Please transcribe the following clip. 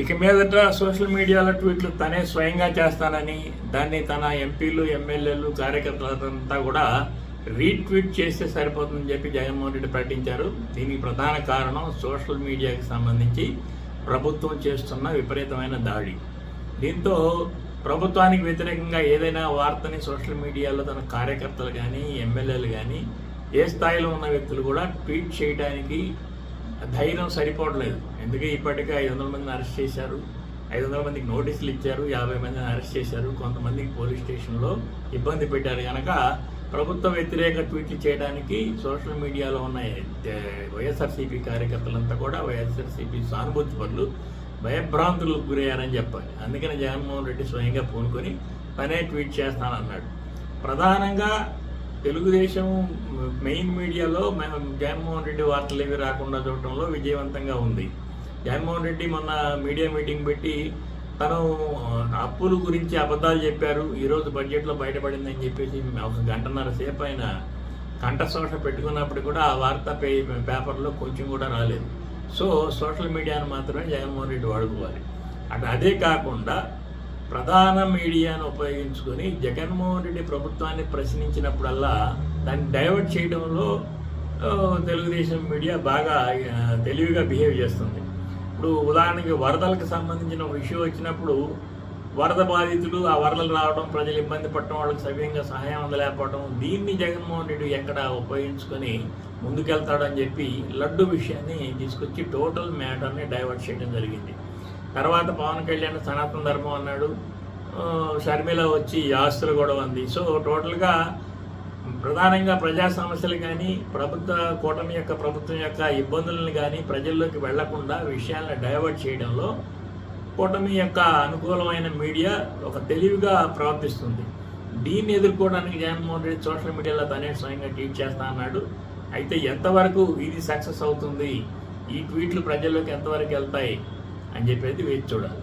ఇక మీదట సోషల్ మీడియాలో ట్వీట్లు తనే స్వయంగా చేస్తానని దాన్ని తన ఎంపీలు ఎమ్మెల్యేలు కార్యకర్తలంతా కూడా రీట్వీట్ చేస్తే సరిపోతుందని చెప్పి జగన్మోహన్ రెడ్డి ప్రకటించారు. దీనికి ప్రధాన కారణం సోషల్ మీడియాకి సంబంధించి ప్రభుత్వం చేస్తున్న విపరీతమైన దాడి. దీంతో ప్రభుత్వానికి వ్యతిరేకంగా ఏదైనా వార్తని సోషల్ మీడియాలో తన కార్యకర్తలు కానీ ఎమ్మెల్యేలు కానీ ఏ స్థాయిలో ఉన్న వ్యక్తులు కూడా ట్వీట్ చేయడానికి ధైర్యం సరిపోవట్లేదు. ఎందుకంటే ఇప్పటికే ఐదు వందల మందిని అరెస్ట్ చేశారు? ఐదు వందల మందికి నోటీసులు ఇచ్చారు యాభై మందిని అరెస్ట్ చేశారు కొంతమందికి పోలీస్ స్టేషన్లో ఇబ్బంది పెట్టారు. కనుక ప్రభుత్వ వ్యతిరేక ట్వీట్లు చేయడానికి సోషల్ మీడియాలో ఉన్న వైఎస్ఆర్సీపీ కార్యకర్తలంతా కూడా వైఎస్ఆర్సీపీ సానుభూతి పనులు భయభ్రాంతులకు గురయ్యారని చెప్పాలి. అందుకని జగన్మోహన్ రెడ్డి స్వయంగా పూనుకొని పనే ట్వీట్ చేస్తానన్నాడు. ప్రధానంగా తెలుగుదేశం మెయిన్ మీడియాలో మేము జగన్మోహన్ రెడ్డి వార్తలు ఏవి రాకుండా చూడటంలో విజయవంతంగా ఉంది. జగన్మోహన్ రెడ్డి మొన్న మీడియా మీటింగ్ పెట్టి తను అప్పుల గురించి అబద్ధాలు చెప్పారు ఈరోజు బడ్జెట్లో బయటపడిందని చెప్పేసి ఒక గంటన్నర సేపు ఆయన కంఠశోష పెట్టుకున్నప్పుడు కూడా ఆ వార్త పే పేపర్లో కొంచెం కూడా రాలేదు. సో సోషల్ మీడియాను మాత్రమే జగన్మోహన్ రెడ్డి వాడుకోవాలి. అటు అదే కాకుండా ప్రధాన మీడియాను ఉపయోగించుకొని జగన్మోహన్ రెడ్డి ప్రభుత్వాన్ని ప్రశ్నించినప్పుడల్లా దాన్ని డైవర్ట్ చేయడంలో తెలుగుదేశం మీడియా బాగా తెలివిగా బిహేవ్ చేస్తుంది. ఇప్పుడు ఉదాహరణకి వరదలకు సంబంధించిన ఒక ఇష్యూ వచ్చినప్పుడు వరద బాధితులు ఆ వరదలు రావడం ప్రజలు ఇబ్బంది పడటం వాళ్ళకి సవ్యంగా సహాయం అందలేకపోవడం దీన్ని జగన్మోహన్ రెడ్డి ఎక్కడ ఉపయోగించుకొని ముందుకెళ్తాడని చెప్పి లడ్డు విషయాన్ని తీసుకొచ్చి టోటల్ మ్యాటర్ని డైవర్ట్ చేయడం జరిగింది. తర్వాత పవన్ కళ్యాణ్ సనాతన ధర్మం అన్నాడు. షర్మిల వచ్చి ఆస్తులు గొడవ ఉంది సో టోటల్గా ప్రధానంగా ప్రజా సమస్యలు కానీ ప్రభుత్వ కూటమి యొక్క ప్రభుత్వం యొక్క ఇబ్బందులను కానీ ప్రజల్లోకి వెళ్ళకుండా విషయాలను డైవర్ట్ చేయడంలో కూటమి యొక్క అనుకూలమైన మీడియా ఒక తెలివిగా ప్రవర్తిస్తుంది. దీన్ని ఎదుర్కోవడానికి జగన్మోహన్ రెడ్డి సోషల్ మీడియాలో తనే స్వయంగా ట్వీట్ చేస్తా అన్నాడు. అయితే ఎంతవరకు ఇది సక్సెస్ అవుతుంది? ఈ ట్వీట్లు ప్రజల్లోకి ఎంతవరకు వెళ్తాయి? అని చెప్పేది వేచి చూడాలి.